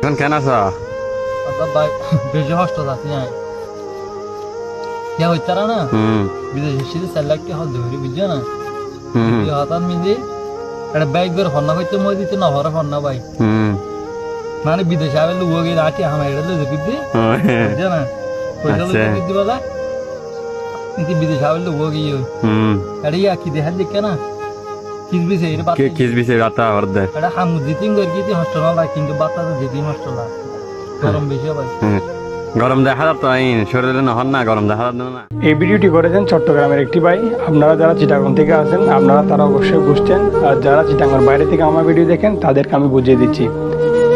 এখন কেন আছো? ভাই বেশি যাচ্ছি না কে হইতারা না? বিদেশি সিধে চার লাখ টাকা ধরি বুঝছ না? হঠাৎ মিলি একটা বাইক বের হন্না হইতে মই দিতে না হরে হন্না ভাই। মানে বিদেশে আবে লুয়া গিয়ে আটি হামা এটা লুয়ে দিতে বুঝছ না? পয়সা আচ্ছা। লুয়ে দিতে কিন্তু বিদেশে আবে লুয়া গিয়ে এটা ইয়া কি দেখার দেখে না? কিসবিছে এর বাত কে কিস বিছে বাতা এটা হামু দিতিং করে কি হস্টেল না কিন্তু বাতাসে দিতিং হস্টেল গরম বেশি ভাই। গরম দেখা যাত শরীরে নহন না গরম দেখা যাত না। এই ভিডিওটি করেছেন চট্টগ্রামের একটি ভাই। আপনারা যারা চিটাগং থেকে আছেন আপনারা তারা অবশ্যই বুঝছেন। আর যারা চিটাগংয়ের বাইরে থেকে আমার ভিডিও দেখেন তাদেরকে আমি বুঝিয়ে দিচ্ছি।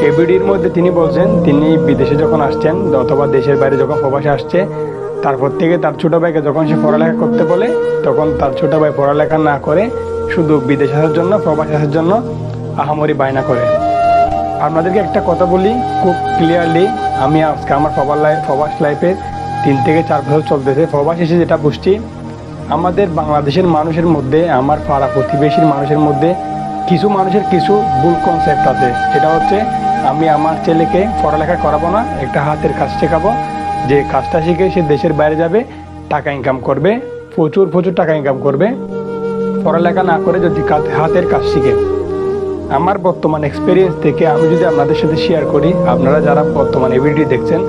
এই ভিডিওর মধ্যে তিনি বলছেন তিনি বিদেশে যখন আসছেন অথবা দেশের বাইরে যখন প্রবাসে আসছে তারপর থেকে তার ছোট ভাইকে যখন সে পড়ালেখা করতে বলে, তখন তার ছোট ভাই পড়ালেখা না করে শুধু বিদেশ আসার জন্য, প্রবাস আসার জন্য আহামরি বায়না করে। আপনাদেরকে একটা কথা বলি খুব ক্লিয়ারলি আমি আজকে আমার প্রবাস লাইফ প্রবাস লাইফে তিন থেকে চার বছর চলতেছে। প্রবাস এসে যেটা বুঝছি, আমাদের বাংলাদেশের মানুষের মধ্যে, আমার পাড়া প্রতিবেশীর মানুষের মধ্যে কিছু মানুষের কিছু ভুল কনসেপ্ট আছে। সেটা হচ্ছে, আমি আমার ছেলেকে পড়ালেখা করাবো না, একটা হাতের কাজ শেখাবো। যে কাজটা শিখে সে দেশের বাইরে যাবে, টাকা ইনকাম করবে, প্রচুর প্রচুর টাকা ইনকাম করবে। পড়ালেখা না করে যদি হাতের কাজ শিখে। আমার বর্তমান এক্সপিরিয়েন্স থেকে আমি যদি আপনাদের সাথে শেয়ার করি, আপনারা যারা বর্তমানে ভিডিও দেখছেন,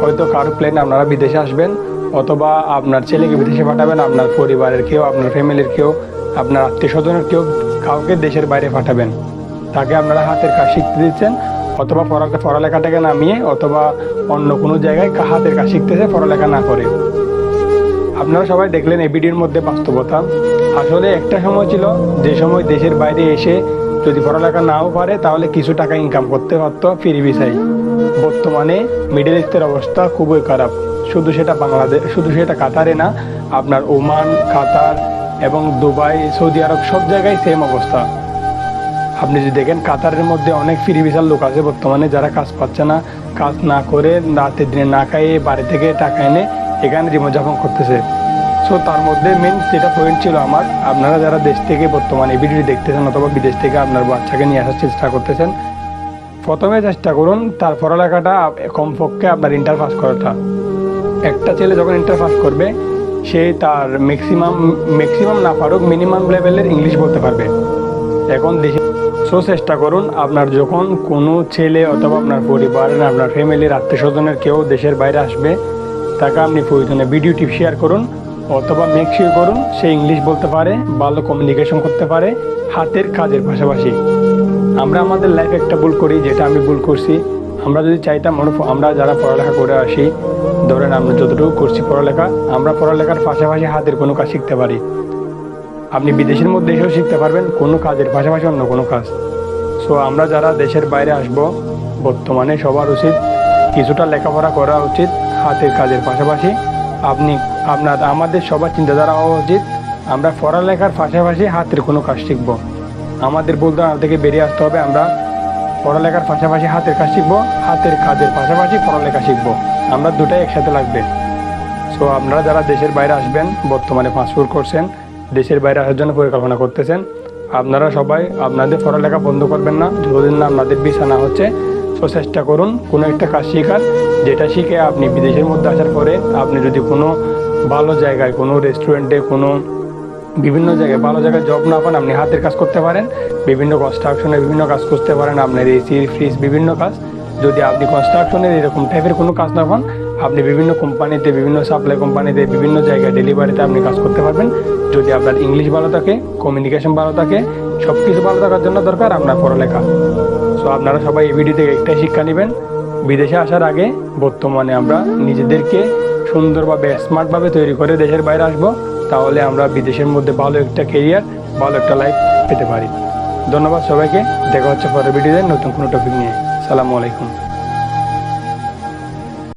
হয়তো কারও প্ল্যান আপনারা বিদেশে আসবেন, অথবা আপনার ছেলেকে বিদেশে পাঠাবেন, আপনার পরিবারের কেউ, আপনার ফ্যামিলির কেউ, আপনার আত্মীয় স্বজনের কেউ, কাউকে দেশের বাইরে পাঠাবেন। তাকে আপনারা হাতের কাজ শিখতে দিচ্ছেন অথবা পড়া পড়ালেখাটাকে নামিয়ে অথবা অন্য কোনো জায়গায় হাতের কাজ শিখতেছে, পড়ালেখা না করে। আপনারা সবাই দেখলেন এই ভিডিওর মধ্যে বাস্তবতা। আসলে একটা সময় ছিল, যে সময় দেশের বাইরে এসে যদি পড়ালেখা নাও পারে, তাহলে কিছু টাকা ইনকাম করতে পারতো ফিরি ভিসাই বর্তমানে মিডল ইস্টের অবস্থা খুবই খারাপ। শুধু সেটা বাংলাদেশ শুধু সেটা কাতারে না, আপনার ওমান, কাতার এবং দুবাই, সৌদি আরব সব জায়গায় সেম অবস্থা। আপনি যদি দেখেন, কাতারের মধ্যে অনেক ফ্রি ভিসার লোক আছে বর্তমানে যারা কাজ পাচ্ছে না। কাজ না করে রাতের দিনে না খাইয়ে বাড়ি থেকে টাকা এনে এখানে জীবনযাপন করতেছে। সো তার মধ্যে মেন যেটা পয়েন্ট ছিল আমার, আপনারা যারা দেশ থেকে বর্তমানে ভিডিওটি দেখতেছেন অথবা বিদেশ থেকে আপনার বাচ্চাকে নিয়ে আসার চেষ্টা করতেছেন, প্রথমে চেষ্টা করুন তার পড়ালেখাটা কমপক্ষে আপনার ইন্টার পাস করাটা। একটা ছেলে যখন ইন্টার পাস করবে, সে তার ম্যাক্সিমাম ম্যাক্সিমাম না পারুক মিনিমাম লেভেলের ইংলিশ বলতে পারবে। এখন দেশে সো চেষ্টা করুন, আপনার যখন কোনো ছেলে অথবা আপনার পরিবারের আপনার ফ্যামিলির আত্মীয় স্বজনের কেউ দেশের বাইরে আসবে, তাকে আপনি প্রয়োজনে ভিডিও টিপ শেয়ার করুন, অথবা মেক শিওর করুন সে ইংলিশ বলতে পারে, ভালো কমিউনিকেশন করতে পারে, হাতের কাজের পাশাপাশি। আমরা আমাদের লাইফে একটা ভুল করি, যেটা আমি ভুল করছি। আমরা যদি চাইতাম আমরা যারা পড়ালেখা করে আসি, ধরেন আমরা যতটুকু করছি পড়ালেখা, আমরা পড়ালেখার পাশাপাশি হাতের কোনো কাজ শিখতে পারি। আপনি বিদেশের মধ্যে এসেও শিখতে পারবেন কোনো কাজের পাশাপাশি অন্য কোনো কাজ। সো আমরা যারা দেশের বাইরে আসব, বর্তমানে সবার উচিত কিছুটা লেখাপড়া করা উচিত, হাতের কাজের পাশাপাশি। আপনি, আপনার, আমাদের সবার চিন্তাধারা হওয়া উচিত, আমরা পড়ালেখার পাশাপাশি হাতের কোনো কাজ শিখব। আমাদের বলতে থেকে বেরিয়ে আসতে হবে, আমরা পড়ালেখার পাশাপাশি হাতের কাজ শিখব, হাতের কাজের পাশাপাশি পড়ালেখা শিখব। আমরা দুটাই একসাথে লাগবে। সো আপনারা যারা দেশের বাইরে আসবেন, বর্তমানে পাসপোর্ট করছেন দেশের বাইরে আসার জন্য পরিকল্পনা করতেছেন। আপনারা সবাই আপনাদের পড়ালেখা বন্ধ করবেন না। যতদিন না আপনাদের ভিসা না হচ্ছে সো চেষ্টা করুন কোনো একটা কাজ শেখার। যেটা শিখে আপনি বিদেশের মধ্যে আসার পরে আপনি যদি কোনো ভালো জায়গায়, কোনো রেস্টুরেন্টে কোনো বিভিন্ন জায়গায় ভালো জায়গায় জব না পান, আপনি হাতের কাজ করতে পারেন। বিভিন্ন কনস্ট্রাকশনের বিভিন্ন কাজ করতে পারেন। আপনার এসি ফ্রিজ বিভিন্ন কাজ। যদি আপনি কনস্ট্রাকশনের এরকম টাইপের কোনো কাজ না পান আপনি বিভিন্ন কোম্পানিতে, বিভিন্ন সাপ্লাই কোম্পানিতে, বিভিন্ন জায়গায় ডেলিভারিতে আপনি কাজ করতে পারবেন। যদি আপনার ইংলিশ ভালো থাকে কমিউনিকেশন ভালো থাকে সব কিছু ভালো থাকার জন্য দরকার আপনার পড়ালেখা। সো আপনারা সবাই এই ভিডিও থেকে একটাই শিক্ষা নেবেন, বিদেশে আসার আগে বর্তমানে আমরা নিজেদেরকে সুন্দরভাবে স্মার্টভাবে তৈরি করে দেশের বাইরে আসব, তাহলে আমরা বিদেশের মধ্যে ভালো একটা কেরিয়ার ভালো একটা লাইফ পেতে পারি। ধন্যবাদ সবাইকে, দেখা হচ্ছে পরের ভিডিওতে নতুন কোনো টপিক নিয়ে। সালামু আলাইকুম।